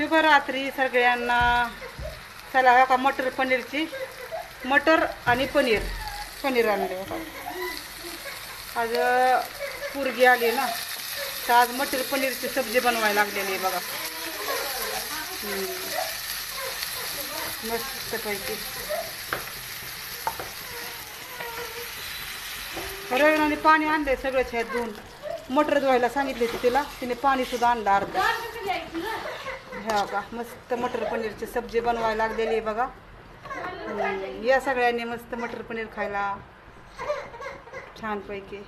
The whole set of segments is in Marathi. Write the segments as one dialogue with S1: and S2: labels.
S1: शुभरात्री सगळ्यांना. चला का मटर पनीरची. मटर आणि पनीर. पनीर आणले आज पुरगी आली ना. तर आज मटर पनीरची सब्जी बनवायला लागलेली आहे बघा. मस्त मस्तपैकी रवीनाने पाणी आणलंय सगळंच ह्यात धुवून. मटर धुवायला सांगितले होते तिला. तिने पाणी सुद्धा आणलं अर्धा. ह्या का मस्त मटर पनीरची सब्जी बनवायला लागलेली आहे बघा. या सगळ्यांनी मस्त मटर पनीर खायला छानपैकी.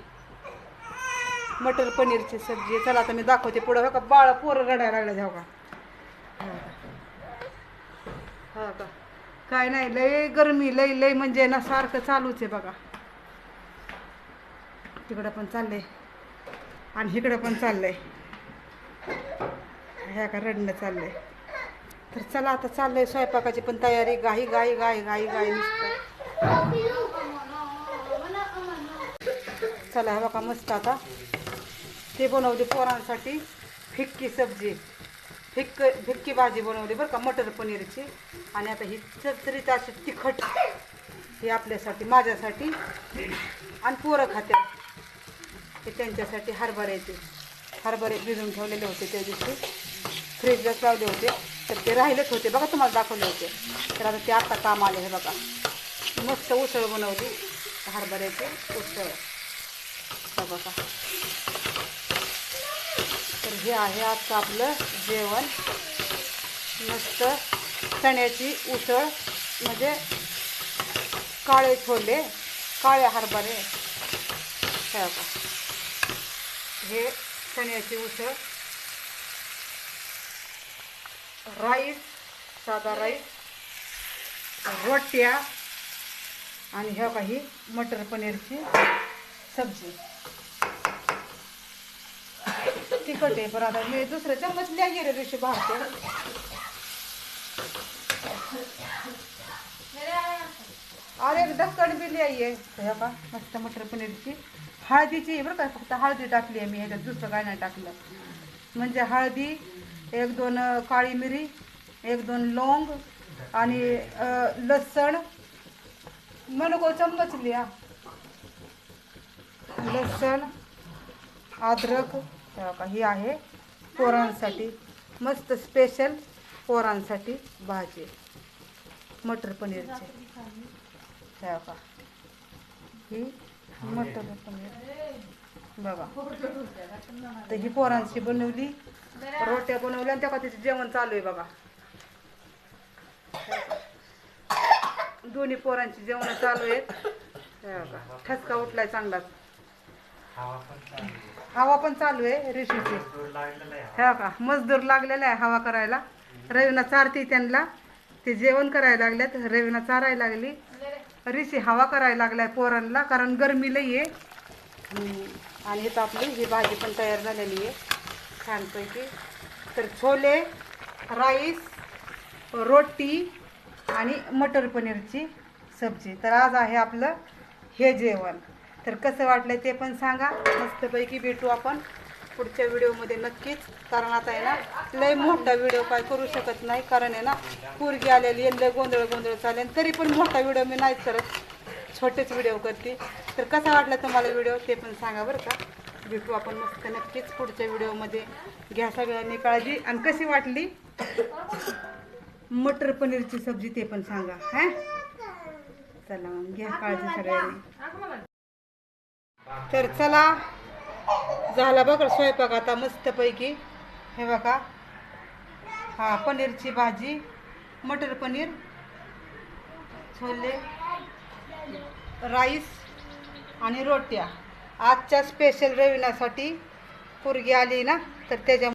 S1: मटर पनीरची सब्जी चला आता मी दाखवते पुढं. हो का बाळ पोरं रडायला लागलं हो का हो का काय नाही लय गरमी लय लय म्हणजे ना सारखं चालूच आहे बघा. तिकडं पण चाललंय. आणि इकडं पण चाललंय. ह्या का रडणं चाललंय. तर चला आता चाललंय स्वयंपाकाची पण तयारी. गाई गाई गाई गाई गाई नुसतं. चला बघा मस्त आता. ते बनवली पोरांसाठी फिक्की सब्जी. फिक्क फिक्की भाजी बनवली बरं का मटर पनीरची. आणि आता ही चरचरीत अशी तिखट ही आपल्यासाठी माझ्यासाठी आणि पोरं खात्यात. हे त्यांच्यासाठी हरभऱ्याचे. हरभरे भिजून ठेवलेले होते त्या दिवशी. फ्रीजलाच लावले होते. तर ते राहिलेच होते. बघा तुम्हाला दाखवले होते. तर आता ते आत्ता काम आले हे बघा. मस्त उसळ बनवली. हरभऱ्याची उसळ. बघा. तर हे आहे आजचं आपलं जेवण. मस्त चण्याची उसळ. म्हणजे काळे छोले काळे हरभरे. हे बघा. हे चण्याची उसळ. राईस साधा राईस रोट्या आणि ह्या काही मटर पनीरची सब्जी. तिखट आहे पण आता मी दुसरं चम्मच लिहा गेले दिवशी भारते अरे एकदा ढक्कन बी लिहाय ह्या का मस्त मटर पनीरची हळदीची बरं का फक्त हळदी टाकली आहे मी ह्याच्यात दुसरं काय नाही टाकलं. म्हणजे हळदी एक दोन काळी मिरी एक दोन लवंग आणि लसण. मनको चम्मच लिहा. लसण अद्रक हे ही आहे पोरांसाठी. मस्त स्पेशल पोरांसाठी भाजी. मटर पनीरची. का ही मटर पनीर. बघा. तर ही पोरांची बनवली. रोट्या बनवल्या आणि त्या तिचे जेवण चालू आहे बघा. दोन्ही पोरांची जेवण चालू आहेत. हे ठसका उठलाय चांगलाच हवा पण चालू आहे. ऋषीची हे का मजदूर लागलेला आहे हवा करायला. रवीना चारते त्यांना. ते जेवण करायला लागल्यात. रवीना चारायला लागली. ऋषी हवा करायला लागलाय पोरांना कारण गरमी लई आहे. आणि इथं आपली ही भाजी पण तयार झालेली आहे. छानपैकी तर छोले राईस रोटी आणि मटर पनीरची सब्जी. तर आज आहे आपलं हे जेवण. तर कसं वाटलं ते पण सांगा. मस्तपैकी भेटू आपण पुढच्या व्हिडिओमध्ये नक्कीच. कारण आता आहे ना लय मोठा व्हिडिओ काय करू शकत नाही. कारण आहे ना पूर्गी आलेली आहे लय गोंधळ गोंधळ चालेल तरी पण मोठा व्हिडिओ मी नाहीच करत. छोटेच व्हिडिओ करते. तर कसा वाटला तुम्हाला व्हिडिओ ते पण सांगा बरं का. भेटू आपण मस्त नक्कीच पुढच्या व्हिडिओमध्ये घ्या सगळ्यांनी काळजी. आणि कशी वाटली? मटर पनीरची सब्जी ते पण सांगा हा? चला मग घ्या काळजी सगळ्यांनी. तर चला झाला बघा स्वयंपाक आता मस्तपैकी. हे बघा हा पनीरची भाजी मटर पनीर छोले राईस आणि रोट्या. आजच्या स्पेशल रविनासाठी पोरगी आली ना तर त्याच्या